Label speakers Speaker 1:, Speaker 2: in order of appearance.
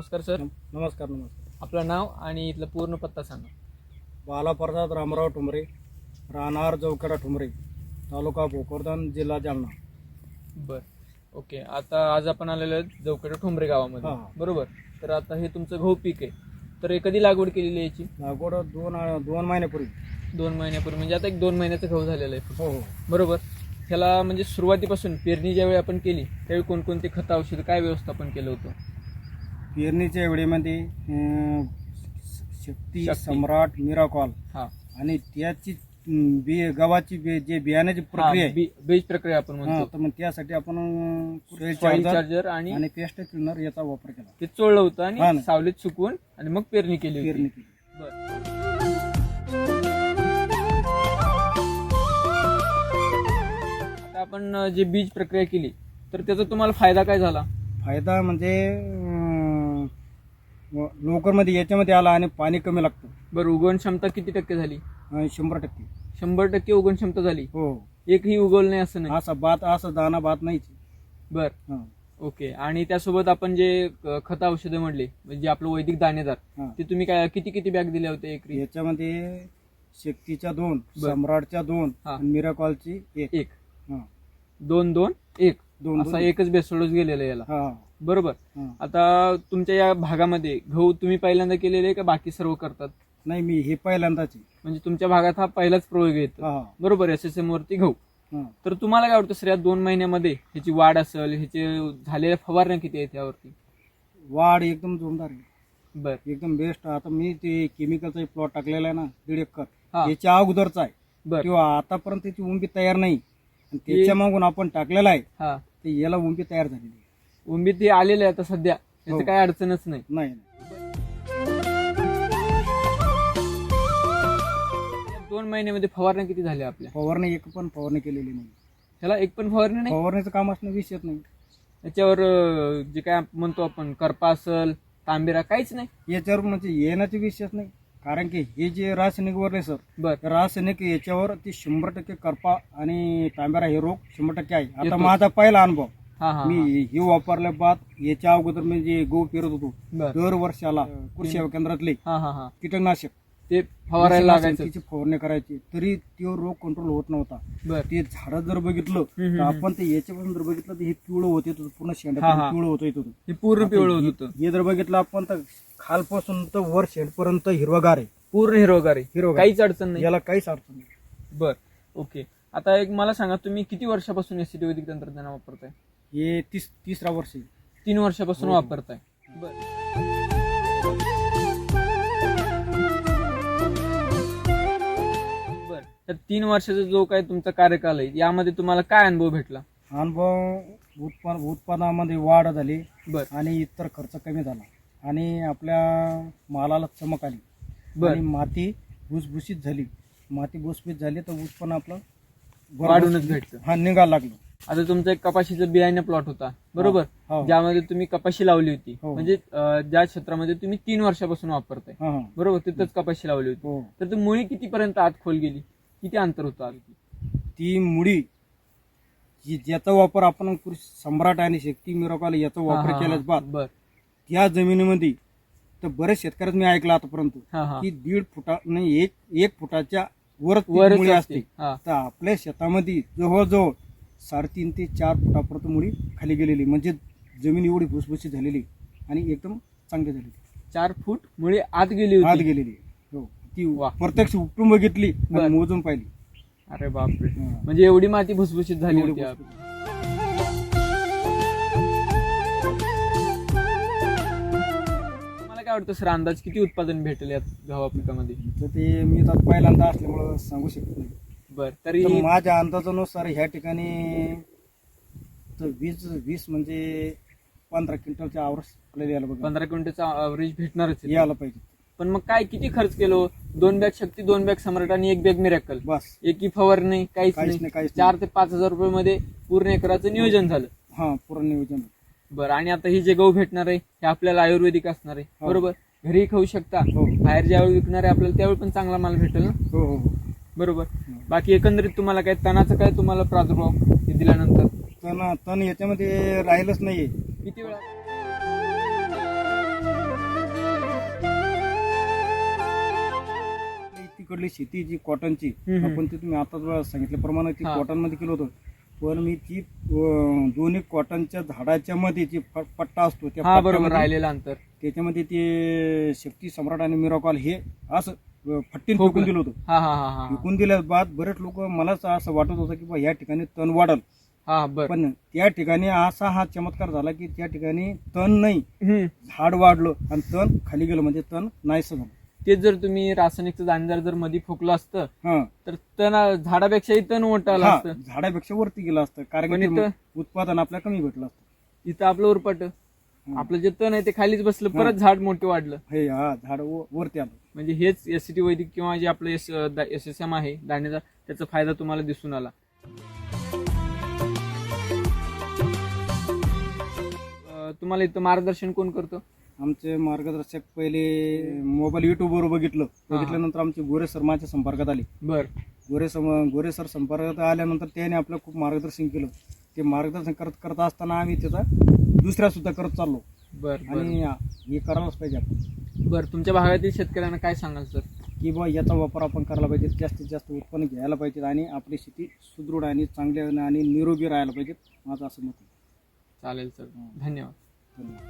Speaker 1: नमस्कार सर.
Speaker 2: नमस्कार नमस्कार.
Speaker 1: आपलं नाव आणि इथलं पूर्ण पत्ता सांगा.
Speaker 2: बालाप्रसाद रामराव ठुमरे राहणार जवखेडा ठुमरे तालुका भोकरदन जिल्हा जालना.
Speaker 1: बर. ओके. आता आज आपण आलेलो आहेत जवकडे ठोंबरे गावामध्ये.
Speaker 2: हा.
Speaker 1: बरोबर? तर आता हे तुमचं गहू पीक आहे. तर हे कधी लागवड केलेली आहे याची?
Speaker 2: लागवड दोन दोन महिन्यापूर्वी.
Speaker 1: दोन महिन्यापूर्वी. म्हणजे आता एक दोन महिन्याचं गहू झालेलं आहे.
Speaker 2: हो हो.
Speaker 1: बरोबर? ह्याला म्हणजे सुरुवातीपासून पेरणी ज्यावेळी आपण केली त्यावेळी कोणकोणती खतं औषधं काय व्यवस्थापन केलं होतं?
Speaker 2: पेरणीच्या वेळेमध्ये अं, शक्ती
Speaker 1: शक्ती.
Speaker 2: सम्राट मिराकॉल
Speaker 1: हा.
Speaker 2: आणि त्याची अं, बी गव्हाची बी जे बियाण्याची
Speaker 1: हा,
Speaker 2: प्रक्रिया आहे.
Speaker 1: बी- बीज प्रक्रिया आपण
Speaker 2: हा,
Speaker 1: म्हणतो.
Speaker 2: तर मग त्यासाठी आपण अं, soil
Speaker 1: सॉइल
Speaker 2: charger
Speaker 1: चार्जर आणि
Speaker 2: आणि पेस्ट क्लिनर याचा वापर केला.
Speaker 1: ते चोळलं होतं
Speaker 2: हा
Speaker 1: आणि
Speaker 2: ना.
Speaker 1: सावलीत सुकवून आणि मग पेरणी केली
Speaker 2: पेरणी केली.
Speaker 1: बरं. आता आपण अं, जे बीज प्रक्रिया केली तर त्याचा तुम्हाला फायदा काय झाला?
Speaker 2: फायदा म्हणजे अं, लवकरमध्ये याच्यामध्ये आला आणि पाणी कमी लागतं.
Speaker 1: बरं उगवण क्षमता किती टक्के झाली?
Speaker 2: अं, शंभर टक्के.
Speaker 1: शंभर टक्के उगवण क्षमता झाली?
Speaker 2: हो.
Speaker 1: एकही उगवलं नाही असं नाही?
Speaker 2: असा भात असा दाना भात नाहीच.
Speaker 1: बर.
Speaker 2: हा,
Speaker 1: ओके. आणि त्यासोबत आपण जे अं, खत औषधं म्हणले म्हणजे आपलं वैदिक दाणेदार
Speaker 2: हा.
Speaker 1: ते तुम्ही काय किती किती बॅग दिल्या होत्या एकरी?
Speaker 2: याच्यामध्ये शक्तीच्या दोन
Speaker 1: बर.
Speaker 2: सम्राटच्या दोन
Speaker 1: हा.
Speaker 2: आणि मिराकॉलची एक.
Speaker 1: एक.
Speaker 2: हा.
Speaker 1: दोन दोन एक.
Speaker 2: दोन
Speaker 1: असा
Speaker 2: दोन
Speaker 1: एकच बेसोडच गेलेला याला.
Speaker 2: हा.
Speaker 1: बरोबर.
Speaker 2: हा.
Speaker 1: आता तुमच्या या भागामध्ये गहू तुम्ही पहिल्यांदा केलेले आहे का बाकी सर्व करतात?
Speaker 2: नाही मी हे पहिल्यांदाच आहे.
Speaker 1: म्हणजे तुमच्या भागात हा पहिलाच प्रयोग येतो
Speaker 2: हा.
Speaker 1: बरोबर एस एस एम वरती गहू.
Speaker 2: हा.
Speaker 1: तर तुम्हाला काय वाटतं सर या दोन महिन्यामध्ये ह्याची वाढ असेल ह्याचे झालेल्या फवारण्या किती आहेत यावरती?
Speaker 2: वाढ एकदम जोरदार आहे.
Speaker 1: बर.
Speaker 2: एकदम बेस्ट आता मी ते केमिकलचा प्लॉट टाकलेला आहे ना दीड एकर.
Speaker 1: हा.
Speaker 2: याच्या अगोदरचा आहे.
Speaker 1: बर.
Speaker 2: किंवा आतापर्यंत त्याची उंबी तयार नाही. आणि त्याच्या मागून आपण टाकलेला आहे.
Speaker 1: हा.
Speaker 2: ते याला उंबी तयार झालेली आहे.
Speaker 1: उंबीत ते आलेले आहे आता सध्या.
Speaker 2: हो.
Speaker 1: याचं काही अडचणच नाही.
Speaker 2: नाही.
Speaker 1: दोन महिन्यामध्ये फवारण्या किती झाल्या आपल्या?
Speaker 2: फवारणी एक पण फवारणी केलेली नाही.
Speaker 1: ह्याला एक पण फवारणी नाही?
Speaker 2: फवारणीचं काम असणं विषयच नाही.
Speaker 1: याच्यावर अं, जे काय म्हणतो आपण करपा असल तांबेरा काहीच नाही?
Speaker 2: याच्यावर म्हणजे येण्याचे विषयच नाही. कारण की हे जे रासायनिक वरले सर
Speaker 1: बर.
Speaker 2: रासायनिक याच्यावर ते शंभर टक्के करपा आणि तांब्यारा हे रोग शंभर टक्के आहे. आता
Speaker 1: येतो.
Speaker 2: माझा पहिला अनुभव.
Speaker 1: हा हा
Speaker 2: मी हे. वापरल्या बाद याच्या अगोदर मी जे गहू पेरत होतो
Speaker 1: बर.
Speaker 2: दर वर्षाला कृषी सेवा केंद्रातले
Speaker 1: हा हा हा.
Speaker 2: कीटकनाशक
Speaker 1: ते फवारायला लागायचं.
Speaker 2: त्याची फवारणी करायची तरी तो रोग कंट्रोल होत नव्हता.
Speaker 1: बर.
Speaker 2: ते झाड जर बघितलं
Speaker 1: हम्म,
Speaker 2: तर
Speaker 1: हम्म.
Speaker 2: आपण ते याच्यापासून जर बघितलं तर हे पिवळं होत येत होतं पूर्ण
Speaker 1: हा, हा.
Speaker 2: पिवळं होत येत होतं.
Speaker 1: हे पूर्ण पिवळं होत होतं.
Speaker 2: हे जर बघितलं आपण तर खालपासून तर वर शेंडपर्यंत हिरवागार आहे.
Speaker 1: पूर्ण हिरोगार आहे.
Speaker 2: हिरवगार.
Speaker 1: काहीच अडचण नाही.
Speaker 2: याला काहीच अडचण नाही.
Speaker 1: बर ओके. आता एक मला सांगा तुम्ही किती वर्षापासून एस वैदिक तंत्रज्ञान वापरताय?
Speaker 2: हे तीस तिसरा वर्ष आहे.
Speaker 1: तीन वर्षापासून
Speaker 2: हो.
Speaker 1: वापरताय. बर. बर. तर तीन वर्षाचा जो काही तुमचा कार्यकाल आहे यामध्ये तुम्हाला काय अनुभव भेटला?
Speaker 2: अनुभव उत्पन्न उत्पादनामध्ये वाढ झाली
Speaker 1: बर.
Speaker 2: आणि इतर खर्च कमी झाला. आणि आपल्या मालाला चमक आली.
Speaker 1: बर.
Speaker 2: आणि माती भुसभुशीत झाली. माती भुसभुशीत झाली तर उत्पन्न आपलं
Speaker 1: वाढूनच भेटतं.
Speaker 2: हा निघायला लागलो.
Speaker 1: आता तुमचा एक कपाशीचं बियाणं प्लॉट होता. बरोबर?
Speaker 2: हो.
Speaker 1: ज्यामध्ये तुम्ही कपाशी लावली होती.
Speaker 2: हो.
Speaker 1: म्हणजे अं, ज्या क्षेत्रामध्ये तुम्ही तीन वर्षापासून वापरताय.
Speaker 2: हा हा.
Speaker 1: बरोबर? तिथंच कपाशी लावली होती.
Speaker 2: हो.
Speaker 1: तर ती मुळी कितीपर्यंत आत खोल गेली? किती अंतर होतं आत?
Speaker 2: ती मुळी जी ज्याचा वापर आपण कृषी सम्राट आणि शक्ती मिरकाल याचा
Speaker 1: हा,
Speaker 2: वापर
Speaker 1: हा, हा.
Speaker 2: बाद
Speaker 1: बर.
Speaker 2: त्या जमिनीमध्ये तर बरेच शेतकऱ्यात मी ऐकलं आतापर्यंत
Speaker 1: हा हा.
Speaker 2: की दीड फुटा नाही एक एक फुटाच्या वर ती
Speaker 1: वरच
Speaker 2: मुळी
Speaker 1: असते.
Speaker 2: असते.
Speaker 1: हा.
Speaker 2: तर आपल्या शेतामध्ये जवळजवळ साडेतीन ते चार फुटापर्यंत मुळी खाली गेलेली. म्हणजे जमीन एवढी भुसभुशीत झालेली आणि एकदम चांगली झालेली.
Speaker 1: चार फूट मुळे आत गेली
Speaker 2: आत
Speaker 1: होती
Speaker 2: गेलेली. हो. ती
Speaker 1: वा.
Speaker 2: प्रत्यक्ष उपटून बघितली
Speaker 1: बर.
Speaker 2: मोजून पाहिली.
Speaker 1: अरे बापरे.
Speaker 2: हा.
Speaker 1: म्हणजे एवढी माती भुसभुशीत झाली
Speaker 2: एवढी
Speaker 1: होती आत. मला काय वाटतं सर अंदाज किती उत्पादन भेटेल यात गव्हा पिकामध्ये
Speaker 2: तर ते मी तर पहिल्यांदा असल्यामुळं सांगू शकत नाही.
Speaker 1: बर तरी
Speaker 2: तर माझ्या अंदाजानुसार ह्या ठिकाणी तर वीस वीस म्हणजे पंधरा क्विंटलच्या आवरस आपल्याला यायला बघा.
Speaker 1: पंधरा क्विंटलचा अवरेज भेटणारच आहे.
Speaker 2: यायला पाहिजे.
Speaker 1: पण मग काय किती खर्च केलो? दोन बॅग शक्ती दोन बॅग सम्राट आणि एक बॅग मिरॅकल.
Speaker 2: बस.
Speaker 1: एकी फवारणी काहीच
Speaker 2: काहीच
Speaker 1: नाही.
Speaker 2: नाही काहीच
Speaker 1: चार ते पाच हजार रुपये मध्ये पूर्ण एकराचं नियोजन झालं.
Speaker 2: हा पूर्ण नियोजन.
Speaker 1: बरं आणि आता ही जे गहू भेटणार आहे हे आपल्याला आयुर्वेदिक असणार आहे.
Speaker 2: हो.
Speaker 1: बरोबर? घरी खाऊ शकता.
Speaker 2: हो.
Speaker 1: बाहेर ज्यावेळी विकणार आहे आपल्याला त्यावेळी पण चांगला माल भेटेल ना?
Speaker 2: हो हो हो.
Speaker 1: बरोबर? बाकी एकंदरीत तुम्हाला काय तणाचा काय तुम्हाला प्रादुर्भाव दिल्यानंतर?
Speaker 2: तण तण याच्यामध्ये राहिलंच नाही
Speaker 1: किती वेळा?
Speaker 2: तिकडली शेती जी कॉटनची आपण ते तुम्ही आता सांगितल्याप्रमाणे ती कॉटन कॉटनमध्ये केलं होतं. पण मी ती दोन्ही कॉटनच्या झाडाच्या मध्ये जी पट्टा असतो त्या
Speaker 1: बरोबर
Speaker 2: पट्ट्यामध्ये-
Speaker 1: अंतर.
Speaker 2: त्याच्यामध्ये ते शक्ती सम्राट आणि मिराकॉल हे असं
Speaker 1: ठोकलं.
Speaker 2: फेकून दिलं होतं.
Speaker 1: हा हा हा हा.
Speaker 2: फेकून दिल्या बाद बरेच लोक मलाच असं वाटत होतं की बा या ठिकाणी तण वाढल.
Speaker 1: हा बर.
Speaker 2: पण त्या ठिकाणी असा हा चमत्कार झाला की त्या ठिकाणी तण नाही.
Speaker 1: हम्म.
Speaker 2: झाड वाढलं आणि तण खाली गेलं म्हणजे तण नाहीसं झालं.
Speaker 1: तेच जर तुम्ही रासायनिकचं दाणेदार जर मध्ये फुकलं असतं
Speaker 2: हा.
Speaker 1: तर तण झाडापेक्षाही तण मोठं आलं
Speaker 2: हा,
Speaker 1: असतं
Speaker 2: झाडापेक्षा वरती गेलं असतं कारण
Speaker 1: पण
Speaker 2: की ते
Speaker 1: इथं-
Speaker 2: उत्पादन आपल्याला कमी भेटलं असतं.
Speaker 1: इथं आपलं उरपट. आपलं जे तण आहे ते खालीच बसलं परत झाड मोठं वाढलं.
Speaker 2: हे हा झाड व- वरती आलं.
Speaker 1: म्हणजे हेच एस सी टी वैदिक किंवा जे आपलं एस एस एस एम आहे दाणेदार त्याचा फायदा तुम्हाला दिसून आला. अं, तुम्हाला इथं मार्गदर्शन कोण करतं?
Speaker 2: आमचे मार्गदर्शक पहिले मोबाईल युट्यूब वर बघितलं. बघितल्यानंतर आमचे गोरे सर माझ्या संपर्कात आले.
Speaker 1: बर.
Speaker 2: गोरे सम गोरे सर संपर्कात आल्यानंतर त्याने आपलं खूप मार्गदर्शन केलं. ते मार्गदर्शन करत करत असताना आम्ही त्याचा दुसऱ्या सुद्धा करत चाललो.
Speaker 1: बर बर.
Speaker 2: आणि हे करायलाच पाहिजे आपण.
Speaker 1: बर तुमच्या भागातील शेतकऱ्यांना काय सांगाल सर?
Speaker 2: की बा याचा वापर आपण करायला पाहिजे. जास्तीत जास्त उत्पन्न घ्यायला पाहिजे आणि आपली शेती सुदृढ आणि चांगल्या आणि निरोगी राहायला पाहिजे माझं असं मत आहे.
Speaker 1: चालेल सर. धन्यवाद.
Speaker 2: धन्यवाद.